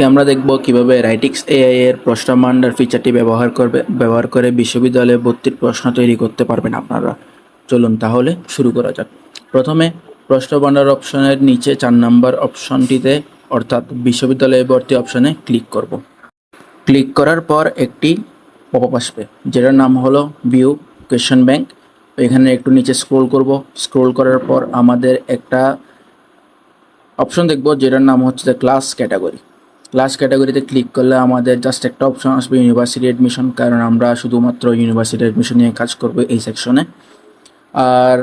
আজকে আমরা দেখব কীভাবে রাইটিক্স এআই এর প্রশ্ন ভান্ডার ফিচারটি ব্যবহার করবে, ব্যবহার করে বিশ্ববিদ্যালয়ে ভর্তির প্রশ্ন তৈরি করতে পারবেন আপনারা। চলুন তাহলে শুরু করা যাক। প্রথমে প্রশ্ন অপশনের নিচে চার নম্বর অপশনটিতে, অর্থাৎ বিশ্ববিদ্যালয়ে ভর্তি অপশনে ক্লিক করব। ক্লিক করার পর একটি পপ আসবে, যেটার নাম হলো ভিউ কোয়েশ্চেন ব্যাংক এখানে একটু নিচে স্ক্রোল করব। স্ক্রোল করার পর আমাদের একটা অপশন দেখব, যেটার নাম হচ্ছে ক্লাস ক্যাটাগরি ক্লাস ক্যাটাগরিতে ক্লিক করলে আমাদের জাস্ট একটা অপশন আসবে ইউনিভার্সিটি অ্যাডমিশন কারণ আমরা শুধুমাত্র ইউনিভার্সিটি অ্যাডমিশন নিয়ে কাজ করব এই সেকশনে আর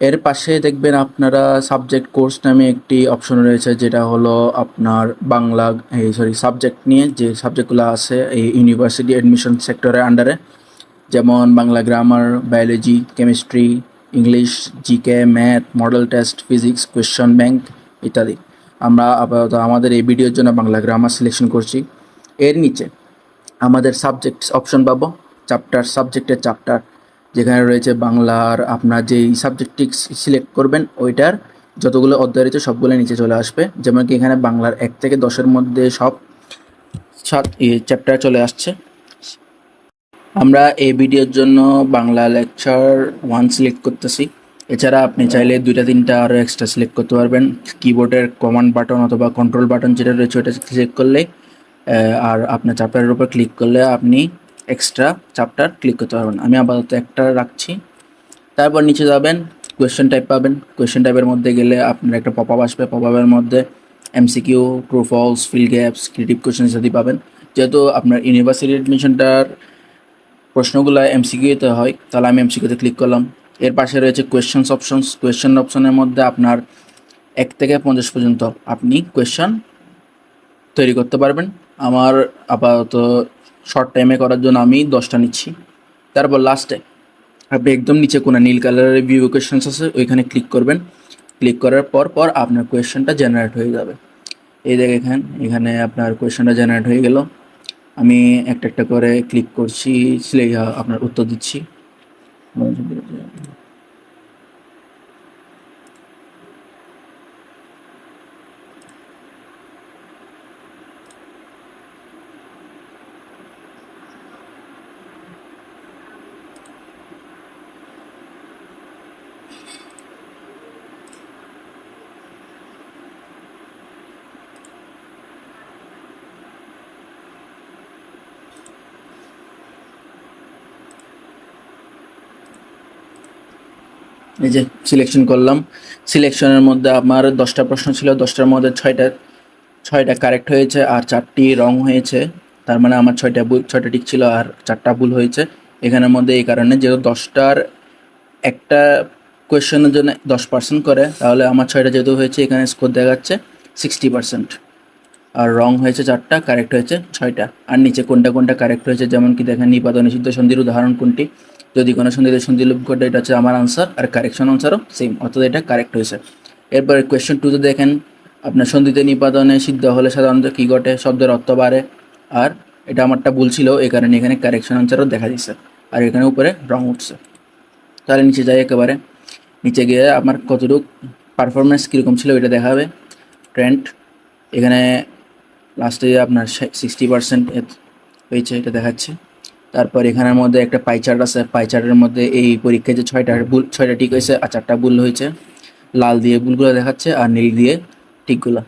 এর পাশে দেখবেন আপনারা সাবজেক্ট কোর্স নামে একটি অপশন রয়েছে, যেটা হলো আপনার বাংলা, এই সরি সাবজেক্ট নিয়ে যে সাবজেক্টগুলো আছে এই ইউনিভার্সিটি অ্যাডমিশন সেক্টরের আন্ডারে যেমন Bangla grammar biology chemistry English GK math model test physics question bank ইত্যাদি। আমরা আপাতত আমাদের এই ভিডিওর জন্য বাংলা গ্রামার সিলেকশন করছি। এর নিচে আমাদের সাবজেক্ট অপশন পাবো চ্যাপ্টার সাবজেক্টের চ্যাপ্টার যেখানে রয়েছে বাংলার আপনার যেই সাবজেক্টটি সিলেক্ট করবেন, ওইটার যতগুলো অধ্যায় রয়েছে সবগুলো নিচে চলে আসবে। যেমন কি এখানে বাংলার এক থেকে দশের মধ্যে সব সাত চ্যাপ্টার চলে আসছে। আমরা এই ভিডিওর জন্য বাংলা লেকচার ওয়ান সিলেক্ট করতেছি। এছাড়া আপনি চাইলে দুইটা, তিনটা আরও এক্সট্রা সিলেক্ট করতে পারবেন। কিবোর্ডের কমান্ড বাটন অথবা কন্ট্রোল বাটন যেটা রয়েছে ওটা সিলেক্ট করলে আর আপনার চ্যাপ্টারের উপর ক্লিক করলে আপনি এক্সট্রা চ্যাপ্টার ক্লিক করতে পারবেন। আমি আপাতত একটা রাখছি। তারপর নিচে যাবেন কোয়েশ্চেন টাইপ পাবেন। কোয়েশ্চেন টাইপের মধ্যে গেলে আপনার একটা পপ আপ আসবে। পপ আপের মধ্যে MCQ true false fill gaps creative question ইত্যাদি পাবেন। যেহেতু আপনার ইউনিভার্সিটি অ্যাডমিশনটার প্রশ্নগুলো এমসিকিউতে হয়, তাহলে আমি এমসিকিউতে ক্লিক করলাম। এর পাশে রয়েছে কোয়েশ্চেন্স অপশনস কোয়েশ্চেন অপশনের মধ্যে আপনার এক থেকে পঞ্চাশ পর্যন্ত আপনি কোয়েশ্চেন তৈরি করতে পারবেন। আমার আপাতত শর্ট টাইমে করার জন্য আমি দশটা নিচ্ছি। তারপর লাস্টে আপনি একদম নিচে কোনো নীল কালারের ভিউ কোয়েশ্চেন্স আছে, ওইখানে ক্লিক করবেন। ক্লিক করার পর পর আপনার কোয়েশ্চেনটা জেনারেট হয়ে যাবে। এই দেখেন, এখানে আপনার কোয়েশ্চেনটা জেনারেট হয়ে গেল। আমি একটা একটা করে ক্লিক করছি আপনার উত্তর দিচ্ছি। 먼저 밀어줘야 돼요. এই যে সিলেকশন করলাম সিলেকশনের মধ্যে আমার দশটা প্রশ্ন ছিল, দশটার মধ্যে ছয়টা ছয়টা কারেক্ট হয়েছে আর চারটি রং হয়েছে। তার মানে আমার ছয়টা ভুল, ছয়টা ঠিক ছিল আর চারটা ভুল হয়েছে। এখানের মধ্যে এই কারণে যেহেতু দশটার একটা কোয়েশ্চেনের জন্য দশ পার্সেন্ট করে, তাহলে আমার ছয়টা যেহেতু হয়েছে, এখানে স্কোর দেখাচ্ছে সিক্সটি পার্সেন্ট আর রং হয়েছে চারটা কারেক্ট হয়েছে ছয়টা। আর নিচে কোনটা কোনটা কারেক্ট হয়েছে, যেমন কি দেখেন, নিপাত নিষিদ্ধ সন্ধির উদাহরণ কোনটি? যদি কোনো সন্ধিতে সন্ধি লোপ ঘটে এটা হচ্ছে আমার আনসার আর কারেকশন আনসারও সেম অর্থাৎ এটা কারেক্ট হয়েছে। এরপরে কোয়েশ্চেন টুতে দেখেন, আপনার সন্ধিতে নিপাতনে সিদ্ধ হলে সাধারণত কী ঘটে? শব্দের অর্থ বাড়ে। আর এটা আমারটা ভুল ছিল, এই কারণে এখানে কারেকশন আনসারও দেখা দিচ্ছে আর এখানে উপরে রং উঠছে। তাহলে নিচে যাই একেবারে। নিচে গিয়ে আমার কতটুকু পারফরমেন্স কীরকম ছিল এটা দেখাবে। ট্রেন্ড এখানে লাস্টে আপনার সিক্সটি পার্সেন্ট হয়েছে, এটা দেখাচ্ছে। তারপর এখানের মধ্যে একটা পাই চার্ট আছে। পাই চার্টের মধ্যে এই পরীক্ষায় যে ছয়টা ভুল, ছয়টা ঠিক হয়েছে আর চারটা ভুল হয়েছে। লাল দিয়ে ভুলগুলো দেখাচ্ছে আর নীল দিয়ে ঠিকগুলো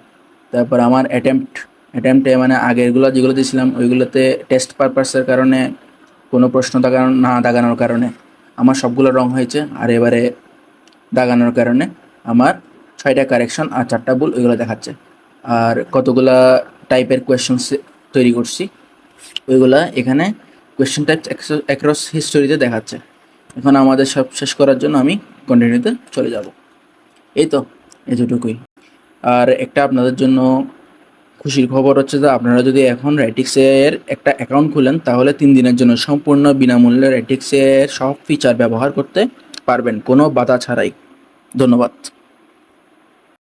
তারপর আমার অ্যাটেম্পট অ্যাটেম্পটে মানে আগেরগুলো যেগুলো দিয়েছিলাম, ওইগুলোতে টেস্ট পারপাসের কারণে কোনো প্রশ্ন দাগানো, না দাগানোর কারণে আমার সবগুলো রং হয়েছে। আর এবারে দাগানোর কারণে আমার ছয়টা কারেকশন আর চারটা ভুল ওইগুলো দেখাচ্ছে। আর কতগুলা টাইপের কোয়েশ্চন তৈরি করছি, ওইগুলা এখানে কোয়েশ্চেন টাইপ অ্যাক্রস হিস্টোরিতে দেখাচ্ছে। এখন আমাদের সব শেষ করার জন্য আমি কন্টিনিউতে চলে যাব। এই তো, এতটুকুই। আর একটা আপনাদের জন্য খুশির খবর হচ্ছে যে আপনারা যদি এখন রাইটিক্সের একটা অ্যাকাউন্ট খুলেন, তাহলে তিন দিনের জন্য সম্পূর্ণ বিনামূল্যে রাইটিক্সের সব ফিচার ব্যবহার করতে পারবেন। কোনো বাধা ছাড়াই। ধন্যবাদ।